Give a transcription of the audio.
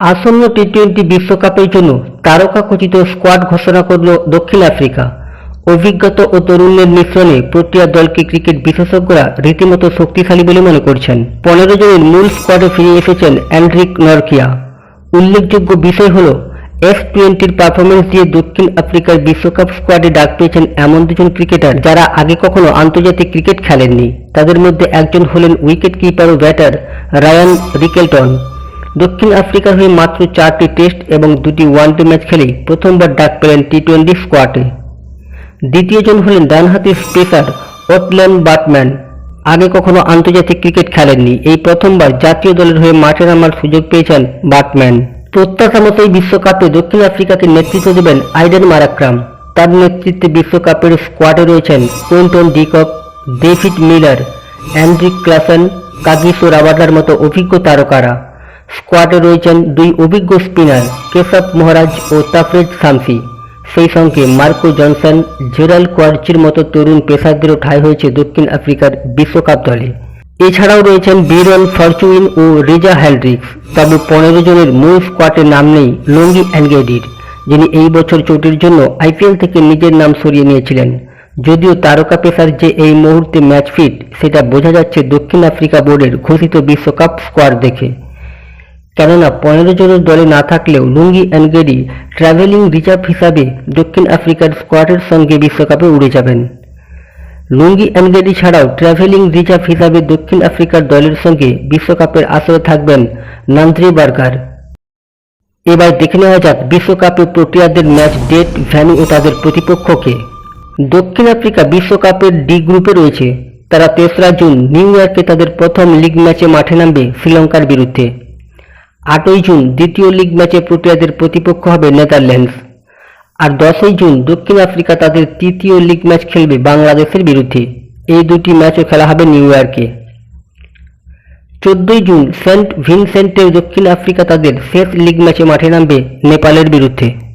আসন্ন T twenty বিশ্বকাপের জন্য তারকা খচিত স্কোয়াড ঘোষণা করল দক্ষিণ আফ্রিকা। অভিজ্ঞতা ও তরুণের মিশ্রণে প্রোটিয়া দলকে ক্রিকেট বিশেষজ্ঞরা রীতিমতো শক্তিশালী বলে মনে করছেন। পনেরো জনের মূল স্কোয়াডে ফিরে এসেছেন অ্যান্ড্রিক নরকিয়া। উল্লেখযোগ্য বিষয় হল এফ টোয়েন্টির পারফরমেন্স দিয়ে দক্ষিণ আফ্রিকার বিশ্বকাপ স্কোয়াডে ডাক পেয়েছেন এমন দুজন ক্রিকেটার যারা আগে কখনো আন্তর্জাতিক ক্রিকেট খেলেননি। তাদের মধ্যে একজন হলেন উইকেট কিপার ও ব্যাটার রায়ান রিকেলটন। দক্ষিণ আফ্রিকার হয়ে মাত্র চারটি টেস্ট এবং দুটি ওয়ানডে ম্যাচ খেলে প্রথমবার ডাক পেলেন টি টোয়েন্টি স্কোয়াডে দ্বিতীয়জন হলেন ডানহাতি স্পেসার ওটল্যান্ড বাটম্যান। আগে কখনো আন্তর্জাতিক ক্রিকেট খেলেননি। এই প্রথমবার জাতীয় দলের হয়ে মাঠে নামার সুযোগ পেয়েছেন বাটম্যান। প্রত্যাশা মতোই বিশ্বকাপে দক্ষিণ আফ্রিকাকে নেতৃত্ব দেবেন আইডেন মারাক্রাম। তার নেতৃত্বে বিশ্বকাপের স্কোয়াডে রয়েছেন Quinton de Kock, David Miller Heinrich Klaasen Kagiso রাবাডার মতো অভিজ্ঞ তারকারা। স্কোয়াডে রয়েছেন দুই অভিজ্ঞ স্পিনার কেশব মহারাজ ও তাফরেজ শামসি। সেই সঙ্গে মার্কো জনসন, জেরাল কোয়ার্চির মতো তরুণ পেসারদেরও ঠাঁই হয়েছে দক্ষিণ আফ্রিকার বিশ্বকাপ দলে। এছাড়াও রয়েছেন বিরন ফরচুইন ও রিজা হ্যান্ড্রিক্স। তবে পনেরো জনের মূল স্কোয়াডে নাম নেই লঙ্গি অ্যানগেডির, যিনি এই বছর চোটের জন্য আইপিএল থেকে নিজের নাম সরিয়ে নিয়েছিলেন। যদিও তারকা পেসার যে এই মুহূর্তে ম্যাচ ফিট, সেটা বোঝা যাচ্ছে দক্ষিণ আফ্রিকা বোর্ডের ঘোষিত বিশ্বকাপ স্কোয়াড দেখে। কেননা পনেরো জনের দলে না থাকলেও লুঙ্গি অ্যানগেডি ট্রাভেলিং রিজার্ভ হিসাবে দক্ষিণ আফ্রিকার স্কোয়াডের সঙ্গে বিশ্বকাপে উড়ে যাবেন। লুঙ্গি অ্যানগেডি ছাড়াও ট্রাভেলিং রিজার্ভ হিসাবে দক্ষিণ আফ্রিকার দলের সঙ্গে বিশ্বকাপের আসরে থাকবেন নান্দ্রি বার্গার। এবার দেখে নেওয়া যাক বিশ্বকাপে প্রোটিয়াদের ম্যাচ ডেট ভ্যানু ও তাদের প্রতিপক্ষকে। দক্ষিণ আফ্রিকা বিশ্বকাপের ডি গ্রুপে রয়েছে। তারা তেসরা জুন নিউ ইয়র্কে তাদের প্রথম লিগ ম্যাচে মাঠে নামবে শ্রীলঙ্কার বিরুদ্ধে। আটই জুন দ্বিতীয় লিগ ম্যাচে প্রোটিয়াদের প্রতিপক্ষ হবে নেদারল্যান্ডস। আর দশই জুন দক্ষিণ আফ্রিকা তাদের তৃতীয় লিগ ম্যাচ খেলবে বাংলাদেশের বিরুদ্ধে। এই দুটি ম্যাচও খেলা হবে নিউ ইয়র্কে। চোদ্দই জুন সেন্ট ভিনসেন্টের দক্ষিণ আফ্রিকা তাদের শেষ লিগ ম্যাচে মাঠে নামবে নেপালের বিরুদ্ধে।